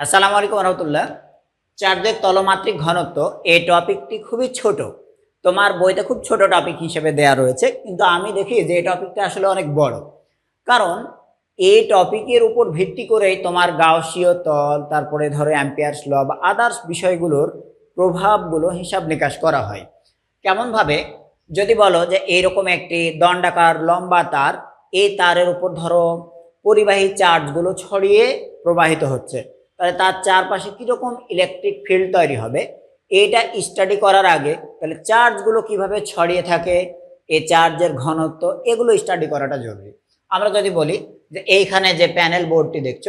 আসসালামু আলাইকুম রহমতুল্লাহ। চার্জের তলমাত্রিক ঘনত্ব, এই টপিকটি খুবই ছোট। তোমার বইতে খুব ছোট টপিক হিসেবে দেয়া রয়েছে, কিন্তু আমি দেখি যে এই টপিকটা আসলে অনেক বড়। কারণ এই টপিকের উপর ভিত্তি করেই তোমার গাউসীয় তল, তারপরে ধরো অ্যাম্পিয়ার্স ল বা আদার্স বিষয়গুলোর প্রভাবগুলো হিসাব নিকাশ করা হয়। কেমনভাবে? যদি বলো যে এইরকম একটি দণ্ডাকার লম্বা তার, এই তারের উপর ধরো পরিবাহী চার্জগুলো ছড়িয়ে প্রবাহিত হচ্ছে। তাহলে তার চারপাশে কীরকম ইলেকট্রিক ফিল্ড তৈরি হবে? এটা স্টাডি করার আগে তাহলে চার্জগুলো কীভাবে ছড়িয়ে থাকে? এই চার্জের ঘনত্ব, এগুলো স্টাডি করাটা জরুরি। আমরা যদি বলি যে এইখানে যে প্যানেল বোর্ডটি দেখছ,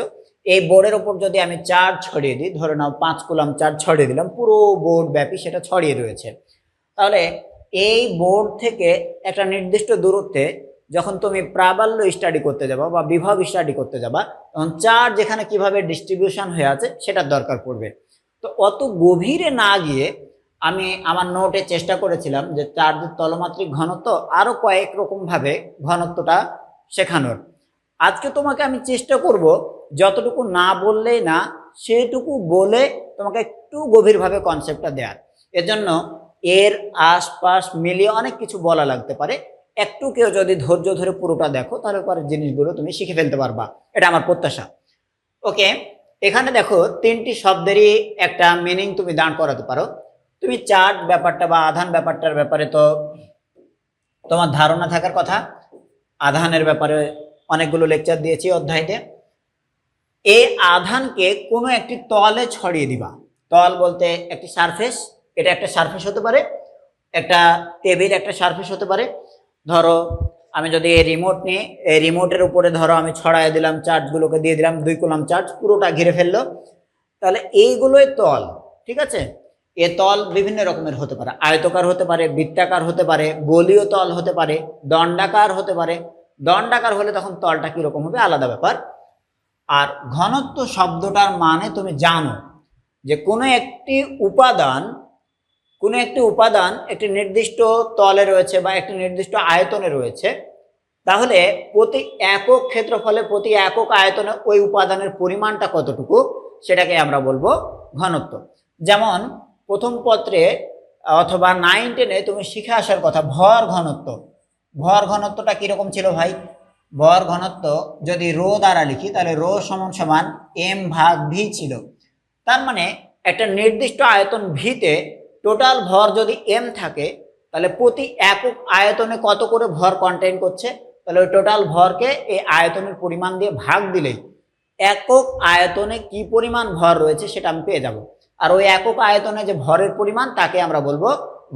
এই বোর্ডের ওপর যদি আমি চার্জ ছড়িয়ে দিই, ধরে নাও পাঁচ কুলাম চার্জ ছড়িয়ে দিলাম, পুরো বোর্ড ব্যাপী সেটা ছড়িয়ে রয়েছে। তাহলে এই বোর্ড থেকে একটা নির্দিষ্ট দূরত্বে যখন তুমি প্রাবল্য স্টাডি করতে যাবা বা বিভব স্টাডি করতে যাবা, তখন চার্জ এখানে কীভাবে ডিস্ট্রিবিউশন হয়ে আছে সেটার দরকার পড়বে। তো অত গভীরে না গিয়ে আমি আমার নোটে চেষ্টা করেছিলাম যে চার্জের তলমাত্রিক ঘনত্ব আরও কয়েক রকমভাবে ঘনত্বটা শেখানোর। আজকে তোমাকে আমি চেষ্টা করব যতটুকু না বললেই না, সেটুকু বলে তোমাকে একটু গভীরভাবে কনসেপ্টটা দেওয়ার এজন্য এর আশপাশ মিলিয়ে অনেক কিছু বলা লাগতে পারে। একটু কেউ যদি ধৈর্য ধরে পুরোটা দেখো, তাহলে পরে জিনিসগুলো তুমি শিখে ফেলতে পারবা। এটা আমার প্রত্যাশা। ওকে? এখানে দেখো, তিনটি শব্দেরই একটা মিনিং তুমি দাঁড় করাতে পারো। তুমি চার্ট ব্যাপারটা বা আধান ব্যাপারটার ব্যাপারে তো তোমার ধারণা থাকার কথা। আধানের ব্যাপারে অনেকগুলো লেকচার দিয়েছি অধ্যায়তে। এই আধানকে কোনো একটি তলে ছড়িয়ে দিবা। তল বলতে একটি সারফেস এটা একটা সারফেস হতে পারে। একটা টেবিল একটা সারফেস হতে পারে। ধরো, আমি যদি এই রিমোট নিয়ে এই রিমোটের উপরে ধরো আমি ছড়াই দিলাম চার্জগুলোকে দিয়ে দিলাম, দুই কুলাম চার্জ পুরোটা ঘিরে ফেলল। তাহলে এইগুলোই তল, ঠিক আছে? এ তল বিভিন্ন রকমের হতে পারে। আয়তকার হতে পারে, বৃত্তাকার হতে পারে, গোলীয় তল হতে পারে, দণ্ডাকার হতে পারে। দণ্ডাকার হলে তখন তলটা কীরকম হবে? আলাদা ব্যাপার। আর ঘনত্ব শব্দটার মানে তুমি জানো যে কোনো একটি উপাদান কোনো একটি উপাদান একটি নির্দিষ্ট তলে রয়েছে বা একটি নির্দিষ্ট আয়তনে রয়েছে, তাহলে প্রতি একক ক্ষেত্রফলে প্রতি একক আয়তনে ওই উপাদানের পরিমাণটা কতটুকু, সেটাকে আমরা বলব ঘনত্ব। যেমন প্রথম পত্রে অথবা নাইন টেনে তুমি শিখে আসার কথা, ভর ঘনত্ব। ভর ঘনত্বটা কীরকম ছিল ভাই? ভর ঘনত্ব যদি রো দ্বারা লিখি, তাহলে রো সমান সমান এম ভাগ ভি ছিল। তার মানে একটা নির্দিষ্ট আয়তন ভিতে টোটাল ভর যদি এম থাকে, তাহলে প্রতি একক আয়তনে কত করে ভর কন্টেন করছে? তাহলে ওই টোটাল ভরকে এই আয়তনের পরিমাণ দিয়ে ভাগ দিলেই একক আয়তনে কি পরিমাণ ভর রয়েছে সেটা আমি পেয়ে যাব। আর ওই একক আয়তনে যে ভরের পরিমাণ, তাকে আমরা বলব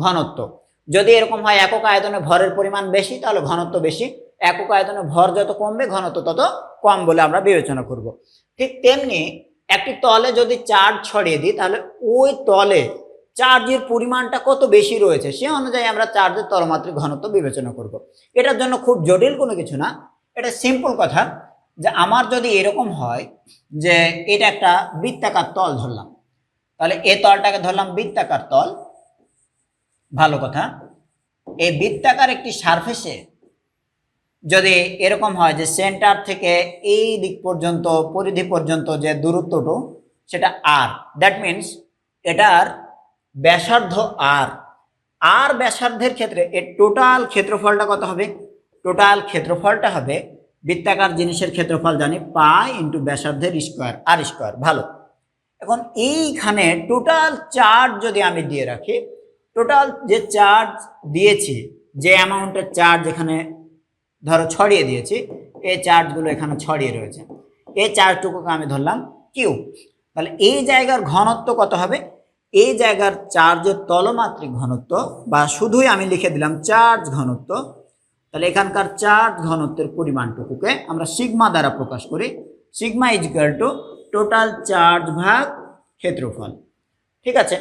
ঘনত্ব। যদি এরকম হয় একক আয়তনে ভরের পরিমাণ বেশি, তাহলে ঘনত্ব বেশি। একক আয়তনে ভর যত কমবে, ঘনত্ব তত কম বলে আমরা বিবেচনা করব। ঠিক তেমনি একটি তলে যদি চার্জ ছড়িয়ে দিই, তাহলে ওই তলে চার্জের পরিমাণটা কত বেশি রয়েছে, সে অনুযায়ী আমরা চার্জের তলমাত্রিক ঘনত্ব বিবেচনা করব। এটার জন্য খুব জটিল কোনো কিছু না। এটা সিম্পল কথা যে আমার যদি এরকম হয় যে এটা একটা বৃত্তাকার তল ধরলাম, তাহলে এ তলটাকে ধরলাম বৃত্তাকার তল। ভালো কথা। এই বৃত্তাকার একটি সারফেসে যদি এরকম হয় যে সেন্টার থেকে এই দিক পর্যন্ত, পরিধি পর্যন্ত যে দূরত্বটু সেটা আর দ্যাট মিন্স এটার ব্যাসার্ধ আর আর ব্যাসার্ধের ক্ষেত্রে এর টোটাল ক্ষেত্রফলটা কত হবে? টোটাল ক্ষেত্রফলটা হবে বৃত্তাকার জিনিসের ক্ষেত্রফল জানি পাই ইন্টু ব্যাসার্ধের স্কোয়ার আর স্কোয়ার ভালো। এখন এইখানে টোটাল চার্জ যদি আমি দিয়ে রাখি টোটাল যে চার্জ দিয়েছি, যে অ্যামাউন্টের চার্জ এখানে ধরো ছড়িয়ে দিয়েছি, এই চার্জগুলো এখানে ছড়িয়ে রয়েছে। এই চার্জটুকুকে আমি ধরলাম কিউ তাহলে এই জায়গার ঘনত্ব কত হবে? এই জায়গার চার্জের তলমাত্রিক ঘনত্ব, বা শুধুই আমি লিখে দিলাম চার্জ ঘনত্ব, তাহলে এখানকার চার্জ ঘনত্বের পরিমাণটুকুকে আমরা সিগমা দ্বারা প্রকাশ করি। Sigma is equal to total charge ভাগ ক্ষেত্রফল। ঠিক আছে?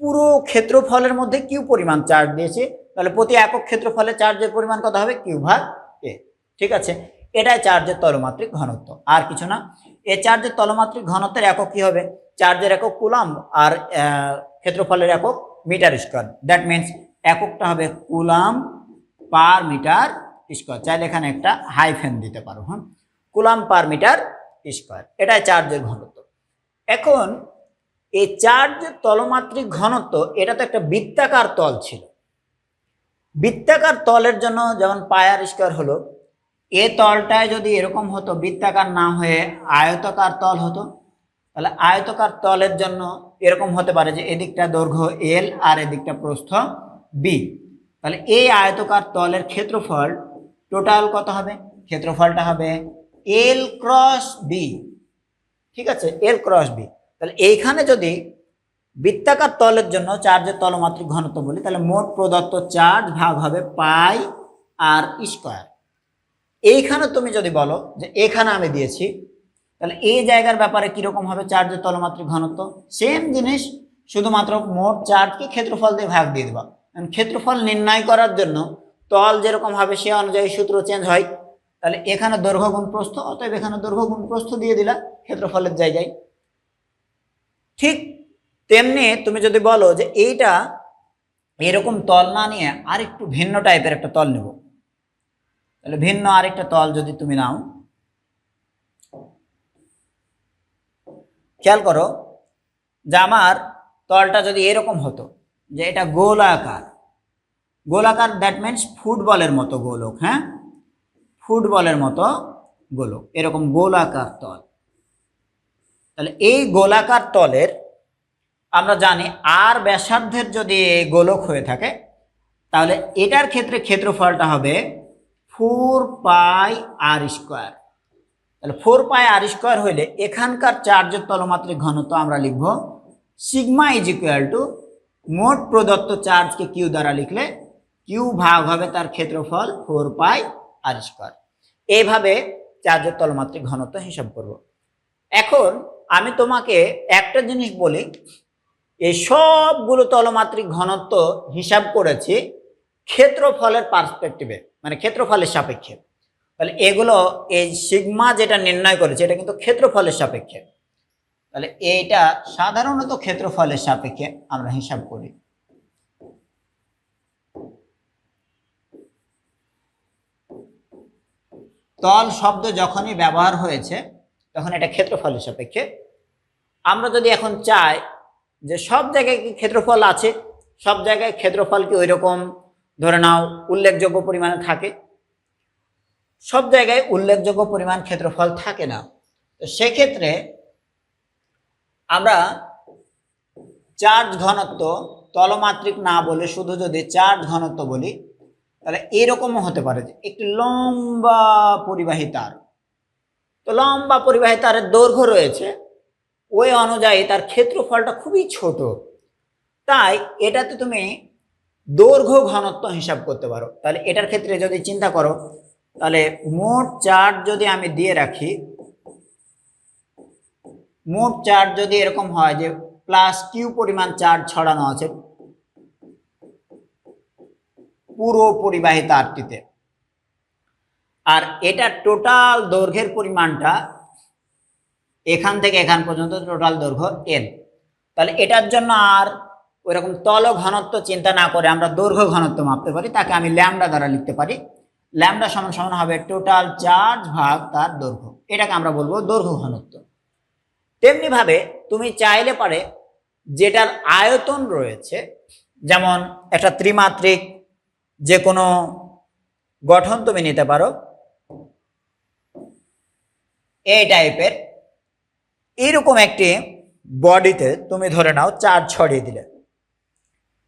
পুরো ক্ষেত্রফলের মধ্যে কিউ পরিমাণ চার্জ দিয়েছে, তাহলে প্রতি একক ক্ষেত্রফলে চার্জের পরিমাণ কত হবে? কিউ ভাগ এ ঠিক আছে? এটাই চার্জের তলমাত্রিক ঘনত্ব, আর কিছু না। এ চার্জের তলমাত্রিক ঘনত্বের একক কি হবে? চার্জের একক কুলাম আর ক্ষেত্রফলের একক মিটার স্কোয়ার। দ্যাট মিন্স এককটা হবে কুলাম পার মিটার স্কোয়ার। চাইলে এখানে একটা হাই হাইফেন দিতে পারো হ্যাঁ? Coulomb per metre square. এটাই চার্জের ঘনত্ব। এখন এই চার্জের তলমাত্রিক ঘনত্ব, এটা তো একটা বৃত্তাকার তল ছিল। বৃত্তাকার তলের জন্য যেমন পায়ার স্কোয়ার হলো, এ তলটায় যদি এরকম হতো, বৃত্তাকার না হয়ে আয়তাকার তল হতো তাহলে আয়তকার তলের জন্য এরকম হতে পারে যে এদিকটা দৈর্ঘ্য এল আর এদিকটা প্রস্থ বি তাহলে এই আয়তকার তলের ক্ষেত্রফল টোটাল কত হবে? ক্ষেত্রফলটা হবে এল ক্রস বি ঠিক আছে? এল ক্রস বি তাহলে এইখানে যদি বৃত্তাকার তলের জন্য চার্জের তলমাত্রিক ঘনত্ব বলি, তাহলে মোট প্রদত্ত চার্জ ভাগ হবে পাই আর স্কোয়ার। এইখানে তুমি যদি বলো যে এখানে আমি দিয়েছি তাহলে এই জায়গার ব্যাপারে কীরকম হবে চার্জের তলমাত্রিক ঘনত্ব? সেম জিনিস, শুধুমাত্র মোট চার্জকে ক্ষেত্রফল দিয়ে ভাগ দিয়ে দেবা। ক্ষেত্রফল নির্ণয় করার জন্য তল যেরকম হবে সে অনুযায়ী সূত্র চেঞ্জ হয়। তাহলে এখানে দৈর্ঘ্য গুণ প্রস্থ, অতএব এখানে দৈর্ঘ্য গুণ প্রস্থ দিয়ে দিলা ক্ষেত্রফলের জায়গায়। ঠিক তেমনি তুমি যদি বলো যে এইটা এরকম তল না নিয়ে আর একটু ভিন্ন টাইপের একটা তল নেব। তাহলে ভিন্ন আরেকটা তল যদি তুমি নাও খেয়াল করো যে আমার তলটা যদি এরকম হতো যে এটা গোলাকার গোলাকার দ্যাট মিনস ফুটবলের মতো গোলক হ্যাঁ? ফুটবলের মতো গোলক, এরকম গোলাকার তল। তাহলে এই গোলাকার তলের আমরা জানি আর ব্যাসার্ধের যদি গোলক হয়ে থাকে, তাহলে এটার ক্ষেত্রে ক্ষেত্রফলটা হবে ফোর পাই আর স্কোয়ার তাহলে ফোর পাই আর স্কোয়ার হইলে এখানকার চার্জের তলমাত্রিক ঘনত্ব আমরা লিখব সিগমা ইজ ইকুয়াল টু মোট প্রদত্ত চার্জকে কিউ দ্বারা লিখলে কিউ ভাগ হবে তার ক্ষেত্রফল ফোর পাই আর স্কোয়ার। এইভাবে চার্জের তলমাত্রিক ঘনত্ব হিসাব করব। এখন আমি তোমাকে একটা জিনিস বলি, এই সবগুলো তলমাত্রিক ঘনত্ব হিসাব করেছি ক্ষেত্রফলের পার্সপেক্টিভে মানে ক্ষেত্রফলের সাপেক্ষে। তাহলে এগুলো এই সিগমা যেটা নির্ণয় করেছে, এটা কিন্তু ক্ষেত্রফলের সাপেক্ষে। তাহলে এইটা সাধারণত ক্ষেত্রফলের সাপেক্ষে আমরা হিসাব করি। তল শব্দ যখনই ব্যবহার হয়েছে, তখন এটা ক্ষেত্রফলের সাপেক্ষে। আমরা যদি এখন চাই যে সব জায়গায় কি ক্ষেত্রফল আছে, সব জায়গায় ক্ষেত্রফল কি ওই রকম ধরে নাও উল্লেখযোগ্য পরিমাণে থাকে সব জায়গায় উল্লেখযোগ্য পরিমাণ ক্ষেত্রফল থাকে না। তো সেক্ষেত্রে আমরা চার্জ ঘনত্ব তলমাত্রিক না বলে শুধু যদি চার্জ ঘনত্ব বলি, তাহলে এরকমও হতে পারে যে একটি লম্বা পরিবাহী তার। তো লম্বা পরিবাহী তারের দৈর্ঘ্য রয়েছে, ওই অনুযায়ী তার ক্ষেত্রফলটা খুবই ছোট। তাই এটাতে তুমি দৈর্ঘ্য ঘনত্ব হিসাব করতে পারো। তাহলে এটার ক্ষেত্রে যদি চিন্তা করো তাহলে মোট চার্জ যদি আমি দিয়ে রাখি, মোট চার্জ যদি এরকম হয় যে প্লাস কিউ পরিমাণ চার্জ ছড়ানো আছে পুরো পরিবাহী তারটিতে আর এটা টোটাল দৈর্ঘ্যের পরিমাণটা এখান থেকে এখান পর্যন্ত টোটাল দৈর্ঘ্য এন তাহলে এটার জন্য আর ওইরকম তল ঘনত্ব চিন্তা না করে আমরা দৈর্ঘ্য ঘনত্ব মাপতে পারি, তাকে আমি ল্যামডা দ্বারা লিখতে পারি। ল্যামডা সমান সমান হবে টোটাল চার্জ ভাগ তার দৈর্ঘ্য। এটাকে আমরা বলব দৈর্ঘ্য ঘনত্ব। তেমনিভাবে তুমি চাইলে পারে যেটার আয়তন রয়েছে, যেমন একটা ত্রিমাত্রিক যে কোনো গঠন তুমি নিতে পারো এই টাইপের এরকম একটি বডিতে তুমি ধরে নাও চার্জ ছড়িয়ে দিলে।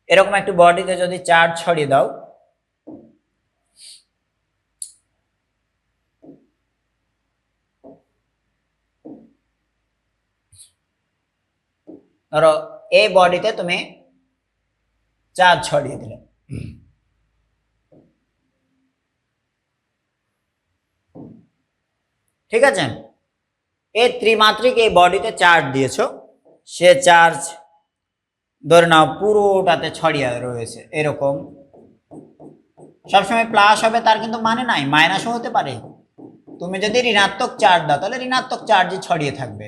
এরকম একটি বডিতে যদি চার্জ ছড়িয়ে দাও ধরো, এই বডিতে তুমি চার্জ ছড়িয়ে দিলে। ঠিক আছে? এই ত্রিমাত্রিক এই বডিতে চার্জ দিয়েছ, সে চার্জ ধরে নাও পুরোটাতে ছড়িয়ে রয়েছে, এরকম। সবসময় প্লাস হবে তার কিন্তু মানে নাই মাইনাসও হতে পারে। তুমি যদি ঋণাত্মক চার্জ দাও, তাহলে ঋণাত্মক চার্জই ছড়িয়ে থাকবে।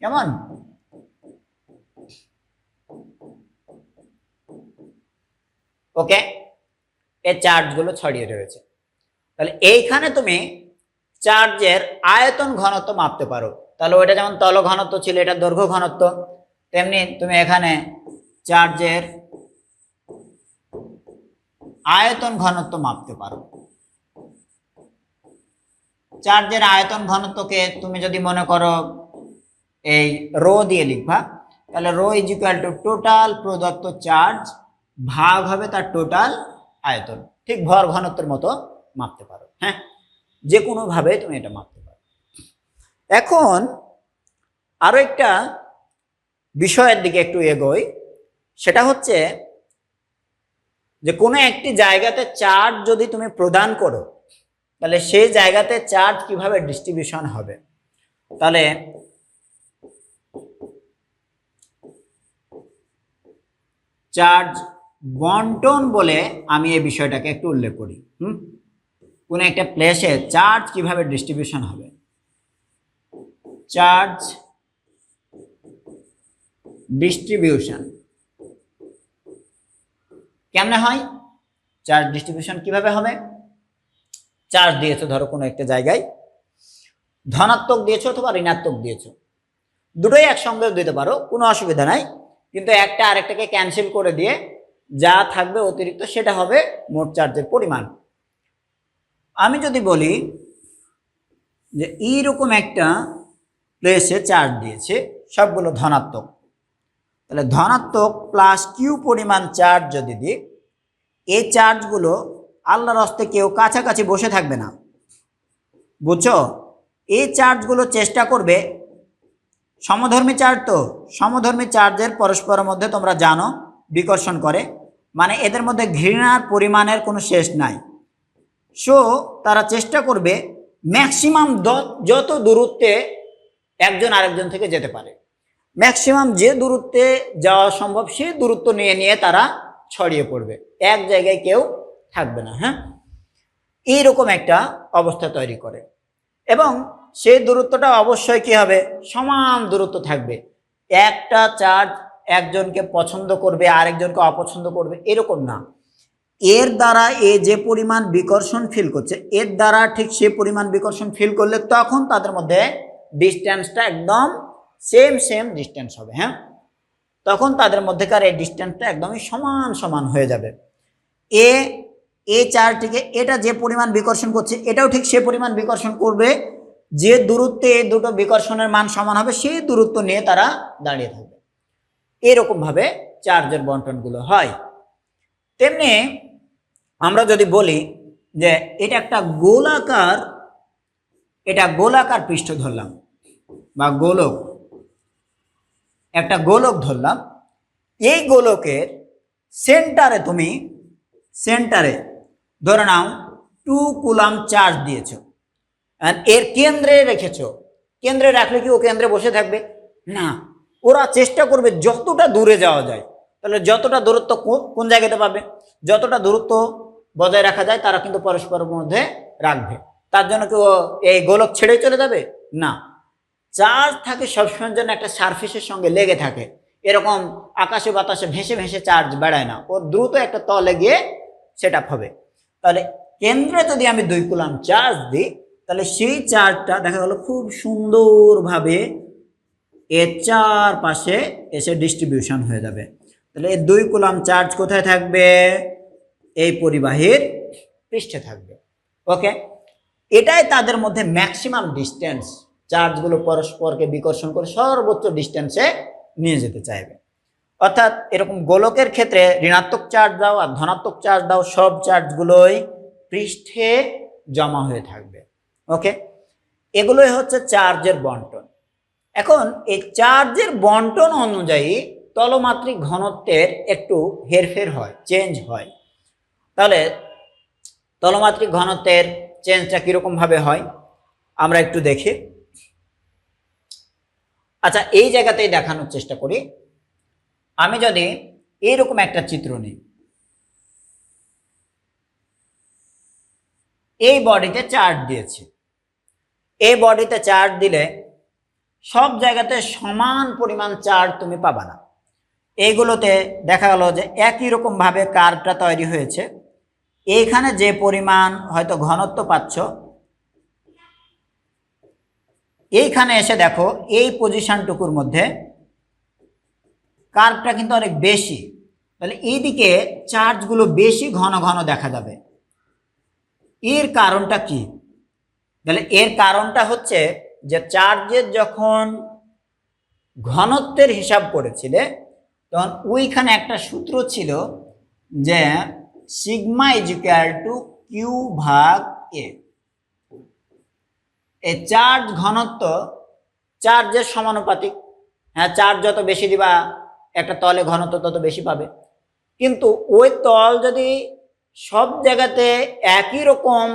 কেমন? ওকে এই চার্জগুলো ছড়িয়ে রয়েছে। তাহলে এইখানে তুমি চার্জের আয়তন ঘনত্ব মাপতে পারো। তাহলে ওইটা যেমন তল ঘনত্ব ছিল, এটা দৈর্ঘ্য ঘনত্ব, তেমনি তুমি এখানে চার্জের আয়তন ঘনত্ব মাপতে পারো। চার্জের আয়তন ঘনত্বকে তুমি যদি মনে করো এই রো দিয়ে লিখবা, তাহলে rho is equal to total প্রদত্ত চার্জ ভাগ হবে তার টোটাল আয়তন। ঠিক ভর ঘনত্বের মতো মাপতে পারো হ্যাঁ? যে কোনোভাবে তুমি এটা মাপতে পারো। এখন আরও একটা বিষয়ের দিকে একটু এগোই, সেটা হচ্ছে যে কোনো একটি জায়গাতে চার্জ যদি তুমি প্রদান করো, তাহলে সেই জায়গাতে চার্জ কীভাবে ডিস্ট্রিবিউশন হবে? তাহলে চার্জ বন্টন বলে আমি এই বিষয়টাকে একটু উল্লেখ করি, হুম? কোনো একটা প্লেসে চার্জ কীভাবে ডিস্ট্রিবিউশন হবে? চার্জ ডিস্ট্রিবিউশন কেমনে হয়? চার্জ ডিস্ট্রিবিউশন কীভাবে হবে? চার্জ দিয়েছ ধরো কোনো একটা জায়গায়, ধনাত্মক দিয়েছ অথবা ঋণাত্মক দিয়েছ। দুটোই একসঙ্গে দিতে পারো, কোনো অসুবিধা নাই। কিন্তু একটা আরেকটাকে ক্যান্সেল করে দিয়ে যা থাকবে অতিরিক্ত সেটা হবে মোট চার্জের পরিমাণ। আমি যদি বলি যে এইরকম একটা প্লেসে চার্জ দিয়েছে, সবগুলো ধনাত্মক। তাহলে ধনাত্মক প্লাস কিউ পরিমাণ চার্জ যদি দিই, এই চার্জগুলো আল্লাহর হস্তে কেউ কাছাকাছি বসে থাকবে না। বুঝছ? এই চার্জগুলো চেষ্টা করবে। সমধর্মী চার্জ তো, সমধর্মী চার্জের পরস্পরের মধ্যে তোমরা জানো, বিকর্ষণ করে। মানে এদের মধ্যে ঘৃণার পরিমাণের কোনো শেষ নাই। সো তারা চেষ্টা করবে ম্যাক্সিমাম যত দূরত্বে একজন আরেকজন থেকে যেতে পারে। ম্যাক্সিমাম যে দূরত্বে যাওয়া সম্ভব সেই দূরত্ব নিয়ে নিয়ে তারা ছড়িয়ে পড়বে। এক জায়গায় কেউ থাকবে না হ্যাঁ? এইরকম একটা অবস্থা তৈরি করে। এবং সেই দূরত্বটা অবশ্যই কি হবে? সমান দূরত্ব থাকবে। একটা চার্জ একজনকে পছন্দ করবে, আরেকজনকে অপছন্দ করবে, এরকম না। এর দ্বারা এ যে পরিমাণ বিকর্ষণ ফিল করছে, এর দ্বারা ঠিক সে পরিমাণ বিকর্ষণ ফিল করলে তখন তাদের মধ্যে ডিস্টেন্সটা একদম সেম সেম ডিস্টেন্স হবে হ্যাঁ? তখন তাদের মধ্যেকার এই ডিস্টেন্সটা একদমই সমান সমান হয়ে যাবে। এ এ চারটিকে, এটা যে পরিমাণ বিকর্ষণ করছে, এটাও ঠিক সে পরিমাণ বিকর্ষণ করবে, যে দূরত্বে এই দুটো বিকর্ষণের মান সমান হবে সেই দূরত্ব নিয়ে তারা দাঁড়িয়ে থাকবে। এরকমভাবে চার্জের বন্টনগুলো হয়। তেমনি আমরা যদি বলি যে এটা একটা গোলাকার, এটা গোলাকার পৃষ্ঠ ধরলাম বা গোলক, একটা গোলক ধরলাম। এই গোলকের সেন্টারে তুমি সেন্টারে ধরে নাও টু কুলাম চার্জ দিয়েছ। এর কেন্দ্রে রেখেছ। কেন্দ্রে রাখলে কি ও কেন্দ্রে বসে থাকবে? না। ওরা চেষ্টা করবে যতটা দূরে যাওয়া যায়। তাহলে যতটা দূরত্ব কোন জায়গাতে পাবে? যতটা দূরত্ব বজায় রাখা যায়, তারা কিন্তু পরস্পরের মধ্যে রাখবে। তার জন্য কেউ এই গোলক ছেড়ে চলে যাবে? না। চার্জ থাকে সবসময়ের জন্য একটা সারফেসের সঙ্গে লেগে থাকে। এরকম আকাশে বাতাসে ভেসে ভেসে চার্জ বেড়ায় না। ও দ্রুত একটা তলে গিয়ে সেট হবে। তাহলে কেন্দ্রে যদি আমি দুই কুলাম চার্জ দিই, তাহলে সেই চার্জটা দেখা গেল খুব সুন্দরভাবে এর চারপাশে এসে ডিস্ট্রিবিউশন হয়ে যাবে। তাহলে এই দুই কুলাম চার্জ কোথায় থাকবে? এই পরিবাহীর পৃষ্ঠে থাকবে। ওকে এটাই তাদের মধ্যে ম্যাক্সিমাম ডিস্টেন্স চার্জগুলো পরস্পরকে বিকর্ষণ করে সর্বোচ্চ ডিস্টেন্সে নিয়ে যেতে চাইবে। অর্থাৎ এরকম গোলকের ক্ষেত্রে ঋণাত্মক চার্জ দাও আর ধনাত্মক চার্জ দাও, সব চার্জগুলোই পৃষ্ঠে জমা হয়ে থাকবে। ওকে এগুলোই হচ্ছে চার্জের বন্টন। এখন এই চার্জের বন্টন অনুযায়ী তলমাত্রিক ঘনত্বের একটু হেরফের হয় চেঞ্জ হয়। তাহলে তলমাত্রিক ঘনত্বের চেঞ্জটা কীরকমভাবে হয়? আমরা একটু দেখি। আচ্ছা এই জায়গাতেই দেখানোর চেষ্টা করি। আমি যদি এইরকম একটা চিত্র নিই। এই বডিতে চার্জ দিয়েছি। এই বডিতে চার্জ দিলে সব জায়গাতে সমান পরিমাণ চার্জ তুমি পাবা না। এইগুলোতে দেখা গেল যে একই রকমভাবে কার্ভটা তৈরি হয়েছে। এইখানে যে পরিমাণ হয়তো ঘনত্ব পাচ্ছ, এইখানে এসে দেখো এই পজিশনটুকুর মধ্যে কার্ভটা কিন্তু অনেক বেশি। তাহলে এইদিকে চার্জগুলো বেশি ঘন ঘন দেখা যাবে। এর কারণটা কি? তাহলে এর কারণটা হচ্ছে যে চার্জের যখন ঘনত্বের হিসাব করেছিলে, তখন ওইখানে একটা সূত্র ছিল যে সিগমা ইজিক্যাল টু কিউ ভাগ এ চার্জ ঘনত্ব চার্জের সমানুপাতিক। হ্যাঁ চার্জ যত বেশি দিবা, একটা তলে ঘনত্ব তত বেশি পাবে। কিন্তু ওই তল যদি সব জায়গাতে একই রকম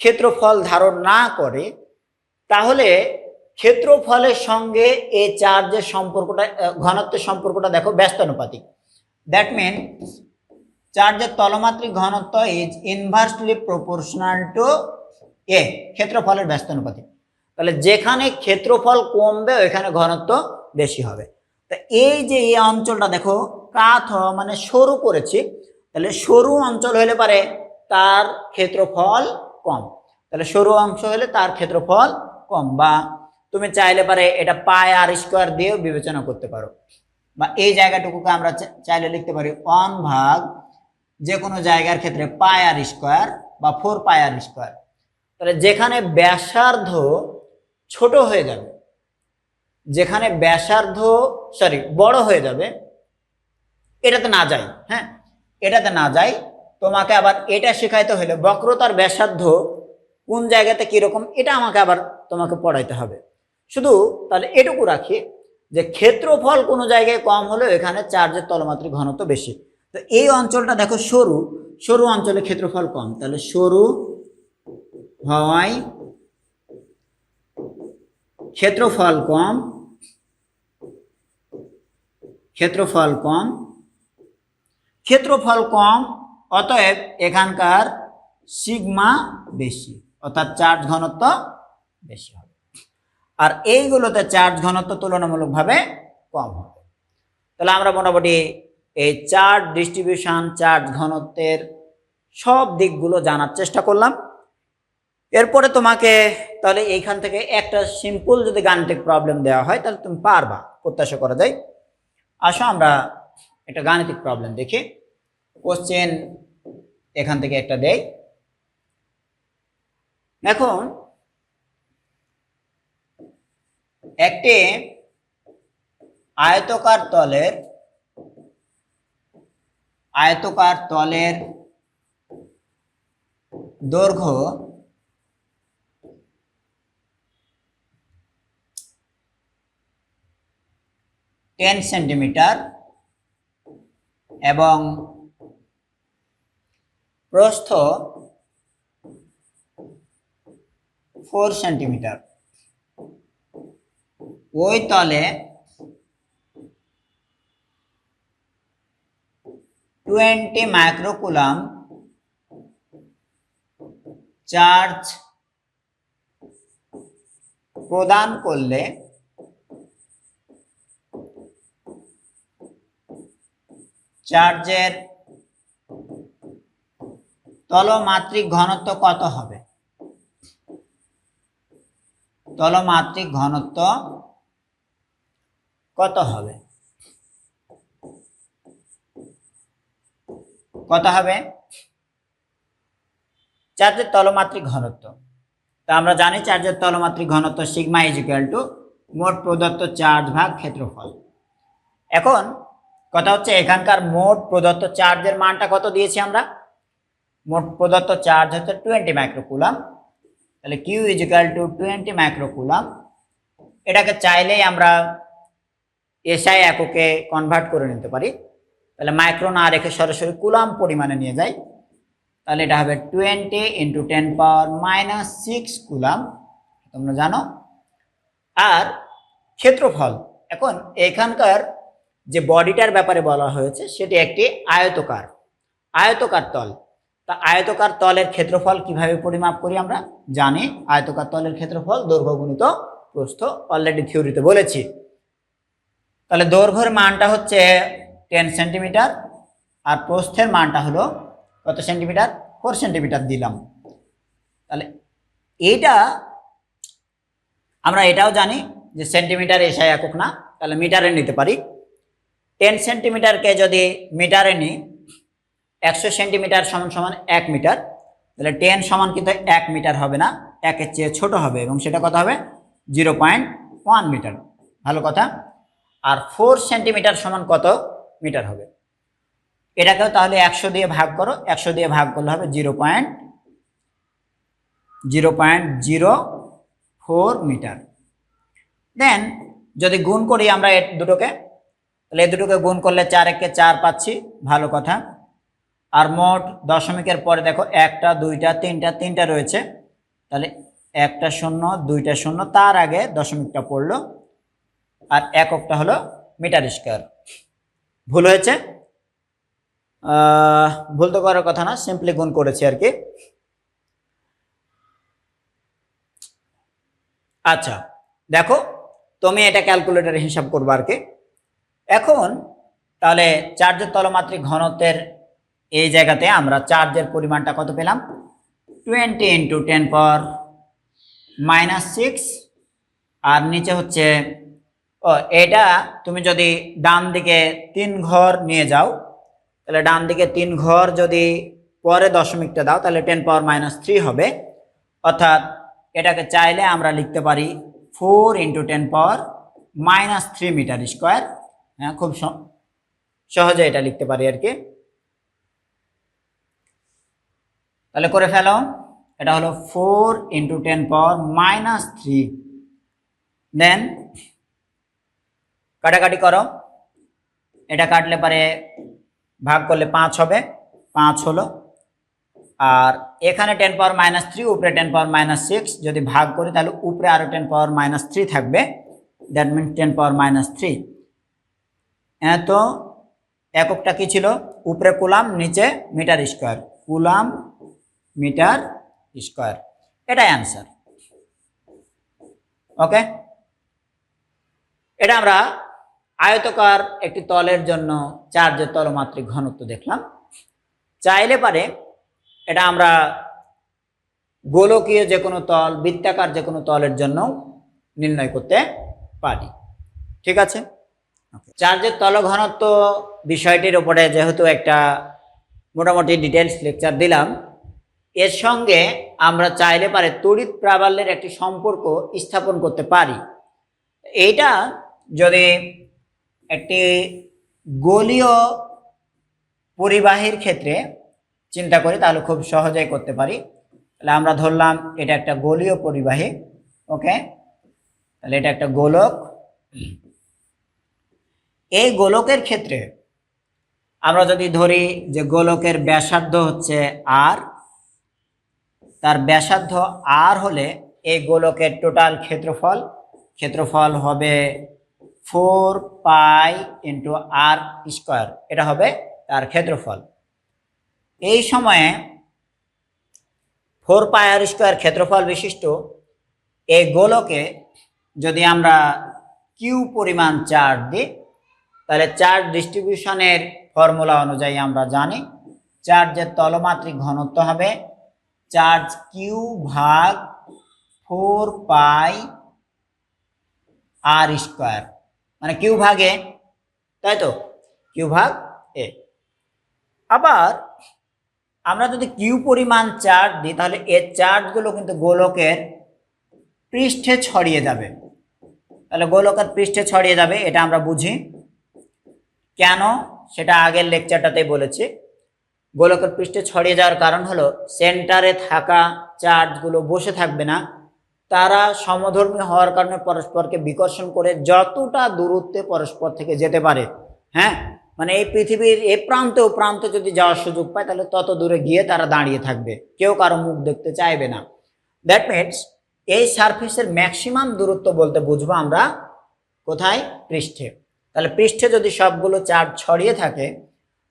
ক্ষেত্রফল ধারণ না করে তাহলে ক্ষেত্রফলের সঙ্গে এই চার্জের সম্পর্কটা ঘনত্বের সম্পর্কটা দেখো, ব্যস্তানুপাতিক। দ্যাট মিন চার্জের তলমাত্রিক ঘনত্ব is inversely proportional to A ক্ষেত্রফলের ব্যস্তানুপাতিক। তাহলে যেখানে ক্ষেত্রফল কমবে, ওইখানে ঘনত্ব বেশি হবে। তা এই যে এই অঞ্চলটা দেখো কাত মানে সরু করেছি, তাহলে সরু অঞ্চল হলে পারে তার ক্ষেত্রফল কম। তাহলে সরু অংশ হলে তার ক্ষেত্রফল কম বা তুমি চাইলে পারে এটা পায় আর স্কোয়ার দিয়েও বিবেচনা করতে পারো। বা এই জায়গাটুকুকে আমরা চাইলে লিখতে পারি ওয়ান ভাগ যে কোনো জায়গার ক্ষেত্রে পায় আর স্কোয়ার বা ফোর পায় আর স্কোয়ার। তাহলে যেখানে ব্যাসার্ধ ছোট হয়ে যাবে, যেখানে ব্যাসার্ধ, সরি, বড় হয়ে যাবে, এটাতে না যাই হ্যাঁ? এটাতে না যাই তোমাকে আবার এটা শেখাইতে হলে বক্রতার ব্যাসার্ধ কোন জায়গাতে কীরকম, এটা আমাকে আবার তোমাকে পড়াইতে হবে। শুধু তাহলে এটুকু রাখি যে ক্ষেত্রফল কোনো জায়গায় কম হলেও এখানে চার্জের তলমাত্রিক ঘনত্ব বেশি। তো এই অঞ্চলটা দেখো সরু সরু অঞ্চলে ক্ষেত্রফল কম। তাহলে সরু হওয়ায় ক্ষেত্রফল কম ক্ষেত্রফল কম ক্ষেত্রফল কম, অতএব এখানকার সিগমা বেশি। অর্থাৎ চার্জ ঘনত্ব বেশি হবে। আর এইগুলোতে চার্জ ঘনত্ব তুলনামূলকভাবে কম হবে। তাহলে আমরা মোটামুটি এই চার্জ ডিস্ট্রিবিউশন, চার্জ ঘনত্বের সব দিকগুলো জানার চেষ্টা করলাম। এরপরে তোমাকে তাহলে এইখান থেকে একটা সিম্পল যদি গাণিতিক প্রবলেম দেওয়া হয়, তাহলে তুমি পারবা, প্রত্যাশা করা যায়। আসো আমরা একটা গাণিতিক প্রবলেম দেখি। কোশ্চেন এখান থেকে একটা দেই। এখন একটি আয়তকার তলের আয়তকার তলের দৈর্ঘ্য টেন সেন্টিমিটার এবং প্রস্থ ফোর সেন্টিমিটার। ওই তলে টোয়েন্টি মাইক্রোকুলাম চার্জ প্রদান করলে চার্জের তলমাত্রিক ঘনত্ব কত হবে? তলমাত্রিক ঘনত্ব কত হবে? কত হবে? চার্জের তলমাত্রিক ঘনত্ব। তা আমরা জানি চার্জের তলমাত্রিক ঘনত্ব সিগমা ইজ ইকুয়াল টু মোট প্রদত্ত চার্জ ভাগ ক্ষেত্রফল। এখন কথা হচ্ছে এখানকার মোট প্রদত্ত চার্জের মানটা কত দিয়েছি আমরা? মোট প্রদত্ত চার্জ হচ্ছে টোয়েন্টি মাইক্রোকুলাম। তাহলে Q is equal to twenty microcoulomb এটাকে চাইলেই আমরা এসআই এককে কনভার্ট করে নিতে পারি। তাহলে মাইক্রো না রেখে সরাসরি কুলাম পরিমাণে নিয়ে যাই। তাহলে এটা হবে twenty into ten power minus six coulomb তোমরা জানো? আর ক্ষেত্রফল, এখন এখানকার যে বডিটার ব্যাপারে বলা হয়েছে, সেটি একটি আয়তকার। আয়তকার তল। তা আয়তকার তলের ক্ষেত্রফল কীভাবে পরিমাপ করি আমরা? জানি, আয়তকার তলের ক্ষেত্রফল দৈর্ঘ্য গুণিত প্রস্থ অলরেডি থিওরিতে বলেছি। তাহলে দৈর্ঘ্যের মানটা হচ্ছে টেন সেন্টিমিটার আর প্রস্থের মানটা হলো কত সেন্টিমিটার ফোর সেন্টিমিটার দিলাম। তাহলে এইটা আমরা এটাও জানি যে সেন্টিমিটার এসআই একক না, তাহলে মিটারে নিতে পারি। টেন সেন্টিমিটারকে যদি মিটারে নিই একশো সেন্টিমিটার সমান সমান এক মিটার। তাহলে টেন সমান কিন্তু এক মিটার হবে না, একের চেয়ে ছোট হবে এবং সেটা কত হবে? জিরো পয়েন্ট ওয়ান মিটার ভালো কথা। আর ফোর সেন্টিমিটার সমান কত মিটার হবে? এটাকেও তাহলে একশো দিয়ে ভাগ করো, একশো দিয়ে ভাগ করলে হবে zero point zero point zero four metre then যদি গুণ করি আমরা এ দুটোকে, তাহলে এ দুটোকে গুণ করলে চার একে চার পাচ্ছি। ভালো কথা। আর মোট দশমিকের পরে দেখো একটা, দুইটা, তিনটা তিনটা রয়েছে। তাহলে একটা শূন্য, দুইটা শূন্য, তার আগে দশমিকটা পড়ল। আর এককটা হলো মিটার স্কোয়ার। ভুল হয়েছে? ভুল তো করার কথা না, সিম্পলি গুণ করেছি আর কি। আচ্ছা দেখো, তুমি এটা ক্যালকুলেটরে হিসাব করবে আর কি। এখন তাহলে চার্জের তলমাত্রিক ঘনত্বের এই জায়গাতে আমরা চার্জের পরিমাণটা কত পেলাম? Twenty into ten power minus six. আর নিচে হচ্ছে, ও, এটা তুমি যদি ডান দিকে তিন ঘর নিয়ে যাও, তাহলে ডান দিকে তিন ঘর যদি পরে দশমিকটা দাও, তাহলে টেন পাওয়ার মাইনাস থ্রি হবে। অর্থাৎ এটাকে চাইলে আমরা লিখতে পারি four into ten power minus three metre square. হ্যাঁ খুব সহজে এটা লিখতে পারি আর কি। তাহলে করে ফেলো। এটা হলো four into ten power minus three then কাটাকাটি করো। এটা কাটলে পারে, ভাগ করলে পাঁচ হবে। পাঁচ হলো। আর এখানে টেন পাওয়ার মাইনাস থ্রি উপরে টেন পাওয়ার মাইনাস সিক্স যদি ভাগ করি, তাহলে উপরে আরও টেন পাওয়ার মাইনাস থ্রি থাকবে। That means ten power minus three তো, এককটা কি ছিল? উপরে কুলাম, নিচে metre square coulomb metre square. এটাই অ্যান্সার ওকে এটা আমরা আয়তকার একটি তলের জন্য চার্জের তলমাত্রিক ঘনত্ব দেখলাম। চাইলে পারে এটা আমরা গোলকীয় যে কোনো তল, বৃত্তাকার যে কোনো তলের জন্য নির্ণয় করতে পারি। ঠিক আছে? চার্জের তল ঘনত্ব বিষয়টির উপরে যেহেতু একটা মোটামুটি ডিটেলস লেকচার দিলাম এর সঙ্গে আমরা চাইলে পারে তড়িৎ প্রাবল্যের একটি সম্পর্ক স্থাপন করতে পারি। এইটা যদি একটি গোলীয় পরিবাহীর ক্ষেত্রে চিন্তা করি, তাহলে খুব সহজেই করতে পারি। তাহলে আমরা ধরলাম এটা একটা গোলীয় পরিবাহী, ওকে? তাহলে এটা একটা গোলক। এই গোলকের ক্ষেত্রে আমরা যদি ধরি যে গোলকের ব্যাসার্ধ হচ্ছে আর তার ব্যাসার্ধ আর হলে এই গোলকের টোটাল ক্ষেত্রফল ক্ষেত্রফল হবে four pi into r square এটা হবে তার ক্ষেত্রফল। এই সময়ে ফোর পাই আর স্কোয়ার ক্ষেত্রফল বিশিষ্ট এই গোলকে যদি আমরা কিউ পরিমাণ চার্জ দিই, তাহলে চার্জ ডিস্ট্রিবিউশনের ফর্মুলা অনুযায়ী আমরা জানি চার্জের তলমাত্রিক ঘনত্ব হবে চার্জ কিউ ভাগ ফোর পাই আর স্কোয়ার। মানে কিউ ভাগ এ তাই তো? কিউ ভাগ এ আবার আমরা যদি কিউ পরিমাণ চার্জ দিই, তাহলে এর চার্জগুলো কিন্তু গোলকের পৃষ্ঠে ছড়িয়ে যাবে। তাহলে গোলকের পৃষ্ঠে ছড়িয়ে যাবে, এটা আমরা বুঝি। কেন? সেটা আগের লেকচারটাতেই বলেছি। গোলকের পৃষ্ঠে ছড়িয়ে যাওয়ার কারণ হলো সেন্টারে থাকা চার্জগুলো বসে থাকবে না। তারা সমধর্মী হওয়ার কারণে পরস্পরকে বিকর্ষণ করে যতটা দূরত্বে পরস্পর থেকে যেতে পারে হ্যাঁ? মানে এই পৃথিবীর এ প্রান্তে ও প্রান্তে যদি যাওয়ার সুযোগ পায়, তাহলে তত দূরে গিয়ে তারা দাঁড়িয়ে থাকবে। কেউ কারও মুখ দেখতে চাইবে না। দ্যাট মিনস এই সারফেসের ম্যাক্সিমাম দূরত্ব বলতে বুঝব আমরা কোথায়? পৃষ্ঠে। তাহলে পৃষ্ঠে যদি সবগুলো চার্জ ছড়িয়ে থাকে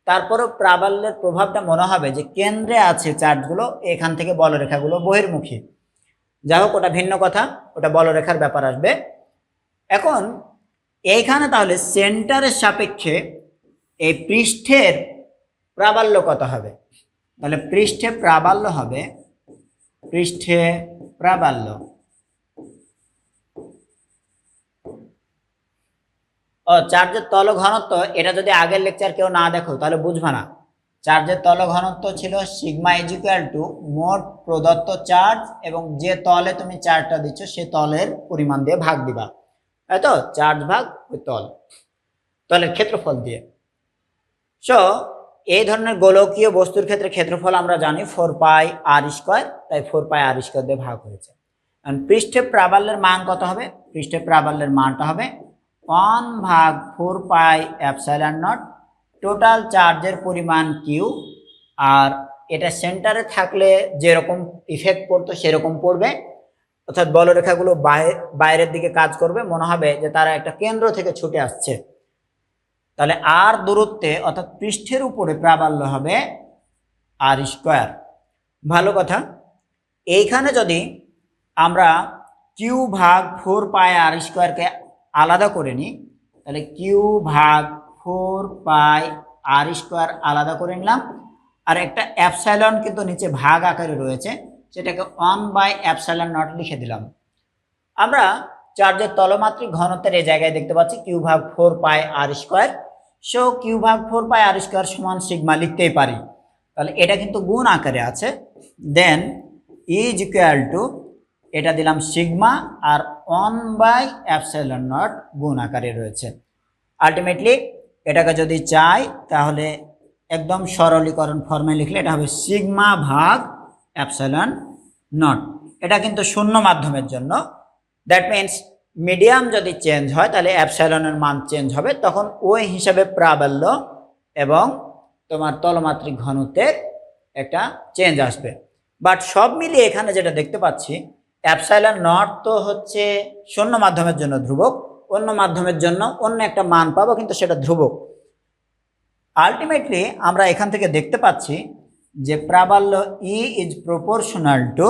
তারপরও প্রাবল্যের প্রভাবটা মনে হবে যে কেন্দ্রে আছে চার্জগুলো, এখান থেকে বলরেখাগুলো বহির্মুখী। যাই হোক, ওটা ভিন্ন কথা, ওটা বলরেখার ব্যাপার আসবে। এখন, এইখানে তাহলে সেন্টারের সাপেক্ষে এই পৃষ্ঠের প্রাবল্য কত হবে? তাহলে পৃষ্ঠে প্রাবল্য হবে, পৃষ্ঠে প্রাবল্য। চার্জের তল ঘনত্ব, এটা যদি আগের লেকচার কেউ না দেখো, তাহলে বুঝবে না। চার্জের তল ঘনত্ব ছিল সিগমা ইজিক্যাল টু মোট প্রদত্ত চার্জ, এবং যে তলে তুমি চার্জটা দিচ্ছ, সে তলের পরিমাণ দিয়ে ভাগ দিবা। তাই তো চার্জ ভাগ ওই তল। তলের ক্ষেত্রফল দিয়ে। সো এই ধরনের গোলকীয় বস্তুর ক্ষেত্রে ক্ষেত্রফল আমরা জানি ফোর পাই আর স্কোয়ার তাই ফোর পাই আর স্কোয়ার দিয়ে ভাগ হয়েছে। পৃষ্ঠে প্রাবল্যের মান কত হবে? পৃষ্ঠে প্রাবল্যের মানটা হবে ওয়ান ভাগ four pi epsilon naught, total চার্জের পরিমাণ কিউ, আর এটা সেন্টারে থাকলে যেরকম ইফেক্ট পড়তো সেরকম পড়বে। অর্থাৎ বলরেখাগুলো বাই- বাইরের দিকে কাজ করবে, মনে হবে যে তারা একটা কেন্দ্র থেকে ছুটে আসছে। তাহলে আর দূরত্বে অর্থাৎ পৃষ্ঠের উপরে প্রাবল্য হবে আর স্কোয়ার ভালো কথা। এইখানে যদি আমরা কিউ ভাগ ফোর পাই আর স্কোয়ারকে আলাদা করে নিই। তাহলে কিউ ভাগ ফোর পাই আর স্কোয়ার আলাদা করে নিলাম। আর একটা অ্যাপসাইলন কিন্তু নিচে ভাগ আকারে রয়েছে, সেটাকে ওয়ান বাই অ্যাপসাইলন নট লিখে দিলাম। আমরা চার্জের তলমাত্রিক ঘনত্বের এই জায়গায় দেখতে পাচ্ছি কিউ ভাগ four pi r square so Q ভাগ ফোর পাই আর স্কোয়ার সমান সিগমা লিখতেই পারি। তাহলে এটা কিন্তু গুণ আকারে আছে। দেন ইজ ইকুয়াল টু এটা দিলাম সিগমা আর ওয়ান বাই অ্যাপসাইলন নট গুণ আকারে রয়েছে। আলটিমেটলি এটাকে যদি চাই, তাহলে একদম সরলীকরণ ফর্মে লিখলে এটা হবে সিগমা ভাগ অ্যাপসাইলন নট। এটা কিন্তু শূন্য মাধ্যমের জন্য। দ্যাট মিন্স মিডিয়াম যদি চেঞ্জ হয়, তাহলে অ্যাপসাইলনের মান চেঞ্জ হবে। তখন ওই হিসাবে প্রাবল্য এবং তোমার তলমাত্রিক ঘনত্বের একটা চেঞ্জ আসবে। বাট সব মিলিয়ে এখানে যেটা দেখতে পাচ্ছি অ্যাপসাইলন নট তো হচ্ছে শূন্য মাধ্যমের জন্য ধ্রুবক, অন্য মাধ্যমের জন্য অন্য একটা মান পাবো, কিন্তু সেটা ধ্রুবক। আলটিমেটলি আমরা এখান থেকে দেখতে পাচ্ছি যে প্রাবল্য E is proportional to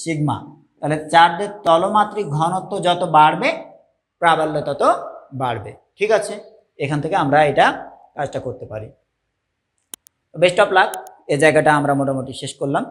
sigma তাহলে চার্জের তলমাত্রিক ঘনত্ব যত বাড়বে, প্রাবল্য তত বাড়বে। ঠিক আছে? এখান থেকে আমরা এটা কাজটা করতে পারি। বেস্ট অফ লাক এ জায়গাটা আমরা মোটামুটি শেষ করলাম।